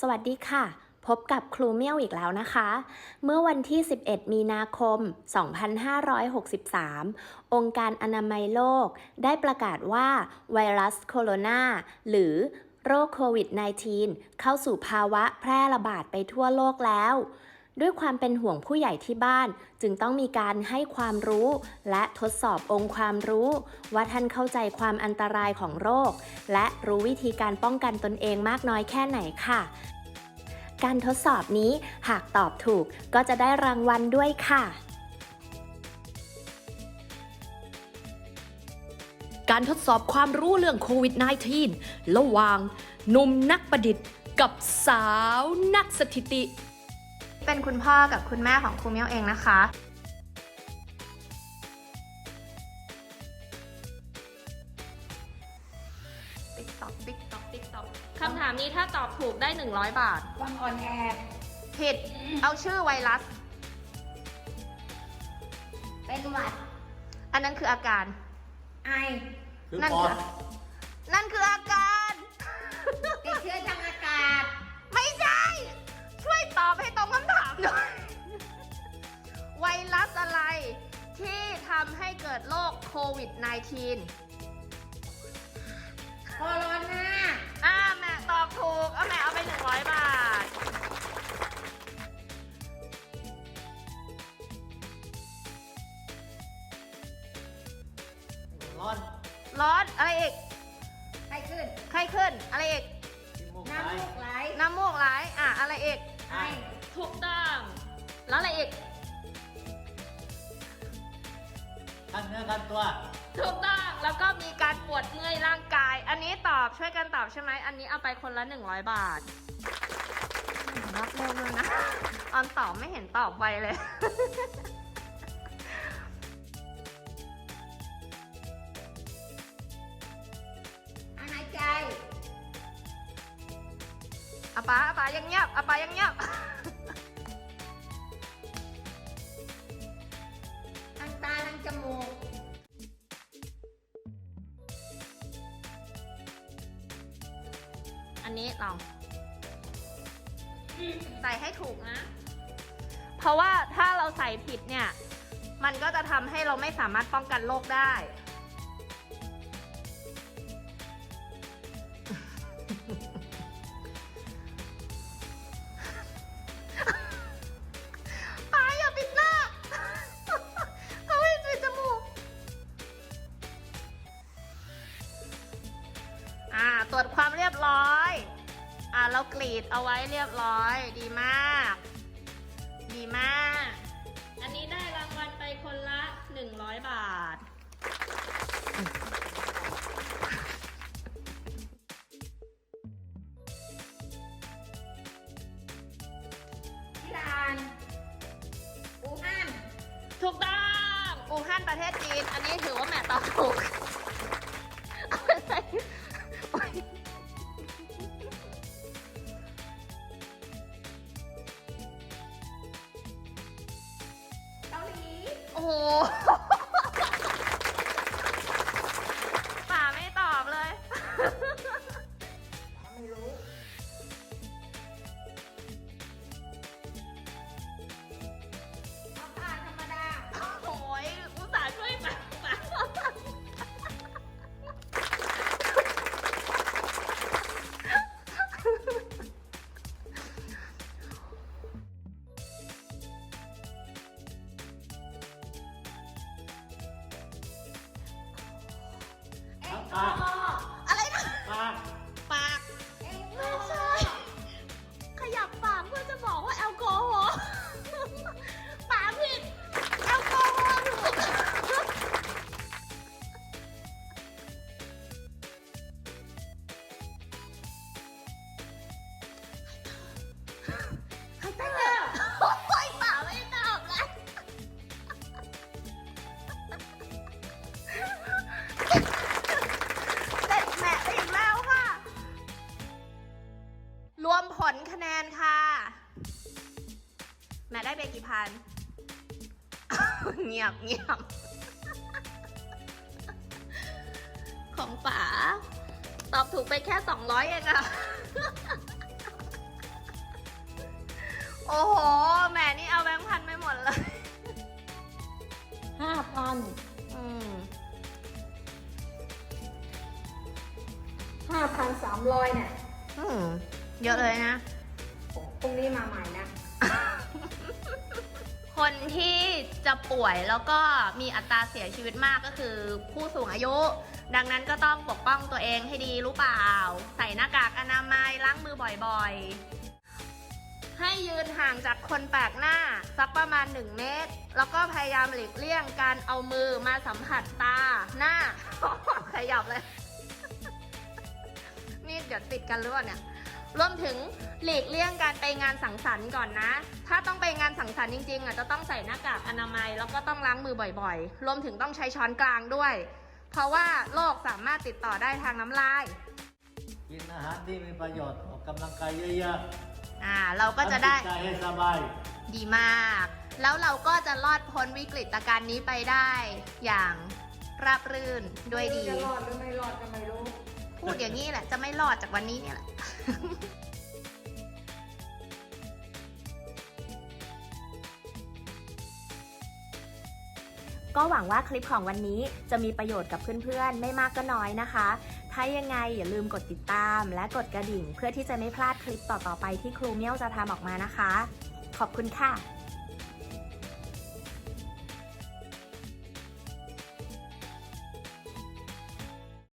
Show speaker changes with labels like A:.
A: สวัสดีค่ะ พบกับครูเมี่ยวอีกแล้วนะคะ เมื่อวันที่ 11 มีนาคม 2563 องค์การอนามัยโลก ได้ประกาศว่าไวรัสโคโรนาหรือโรคโควิด -19 เข้าสู่ภาวะแพร่ระบาดไปทั่วโลกแล้ว ด้วยความเป็นห่วงผู้ใหญ่ที่บ้าน จึงต้องมีการให้ความรู้ และทดสอบองค์ความรู้ ว่าท่านเข้าใจความอันตรายของโรค และรู้วิธีการป้องกันตนเองมากน้อยแค่ไหนค่ะ การทดสอบนี้หากตอบถูกก็จะได้รางวัลด้วยค่ะ
B: การทดสอบความรู้เรื่องโควิด -19 ระหว่างหนุ่มนักประดิษฐ์กับสาวนักสถิติ
C: เป็นคุณพ่อกับคุณแม่ของครูเมียวเองนะคะติ๊กตอกติ๊กตอกติ๊กตอกคำถามนี้ถ้าตอบถูกได้ 100 บาท
D: ฟังออนแอร์
C: ผิด เอาชื่อไวรัส
D: เป็นหวัด
C: อันนั้นคืออาการ
D: ไอ
E: คือ
C: นั่น
E: ปอ
C: คือ
E: ด
C: โรคโควิด -19
D: โคโรนา
C: อ่าแม่ตอบถูกเอาแม่เอาไป 100 บาท
E: ร้อน
C: ร้อนอะไรอีก
D: ไข้ขึ้น
C: ไข้ขึ้น อะไรอีก
E: กินมูก
D: น้ำ
E: ไหล
D: มูกไหล
C: น้ำมูกไหลอะ อะไรอีก
D: ไอ
C: ถูกต้อง แล้วอะไรอีก
E: ขั้นเนื้อขั้นตัว
C: ถูกต้องแล้วก็มีการปวดเมื่อยร่างกาย อันนี้ตอบช่วยกันตอบใช่ไหมอันนี้เอาไปคนละ 100 บาทรับเร็วเลยนะออนตอบไม่เห็นตอบไวเลย
D: อาหายใจ
C: อาปาอาปายังเงียบอาปายังเงียบ อันนี้ลอง ใส่ให้ถูกนะ เพราะว่าถ้าเราใส่ผิดเนี่ย มันก็จะทำให้เราไม่สามารถป้องกันโรคได้ เรากรีดเอาไว้เรียบร้อย ดีมาก ดีมาก อันนี้ได้รางวัลไปคนละ 100 บาท
D: ที่ลานอู่ฮั่น
C: ถูกต้องอู่ฮั่นประเทศจีน อันนี้ถือว่าแม่ตอบถูก โได้ไปกี่พัน เงียบเงียบ ของป๋าตอบถูกไปแค่200เองอะโอ้โห แหมนี่เอาแบงค์พันไปหมดเลย
D: ห้าพัน
C: อืม
D: ห้าพันสามร้อยเนี่ย
C: อืมเยอะเลยนะ
D: พรุ่งนี้มาใหม่นะ
C: คนที่จะป่วยแล้วก็มีอัตราเสียชีวิตมากก็คือผู้สูงอายุ ดังนั้นก็ต้องปกป้องตัวเองให้ดีรู้เปล่า ใส่หน้ากากอนามัยล้างมือบ่อยๆ ให้ยืนห่างจากคนแปลกหน้า สักประมาณ 1 เมตร แล้วก็พยายามหลีกเลี่ยงการเอามือมาสัมผัสตาหน้าขยับเลย นี่เดี๋ยวติดกันหรือเปล่าเนี่ย รวมถึงหลีกเลี่ยงการไปงานสังสรรค์ก่อนนะ ถ้าต้องไปงานสังสรรค์จริงๆอะจะต้องใส่หน้ากากอนามัย แล้วก็ต้องล้างมือบ่อยๆ รวมถึงต้องใช้ช้อนกลางด้วย เพราะว่าโรคสามารถติดต่อได้ทางน้ำลาย
E: กินอาหารที่มีประโยชน์ออกกำลังกายเยอะ
C: อ่าเรา
E: ๆ
C: ก็จะได้
E: ทำจิตใจให้สบาย
C: ดีมาก แล้วเราก็จะรอดพ้นวิกฤตการณ์นี้ไปได้ อย่างราบรื่นด้วยดี
D: จะรอดหรือไม่รอดก็ไม่รู้
C: พูดอย่างนี้แหละ จะไม่รอดจากวันนี้เนี่ยแหละ
A: ก็หวังว่าคลิปของวันนี้จะมีประโยชน์กับเพื่อนๆ ไม่มากก็น้อยนะคะ ถ้ายังไงอย่าลืมกดติดตาม และกดกระดิ่ง เพื่อที่จะไม่พลาดคลิปต่อๆไปที่ครูเมี่ยวจะทำออกมานะคะ ขอบคุณค่ะ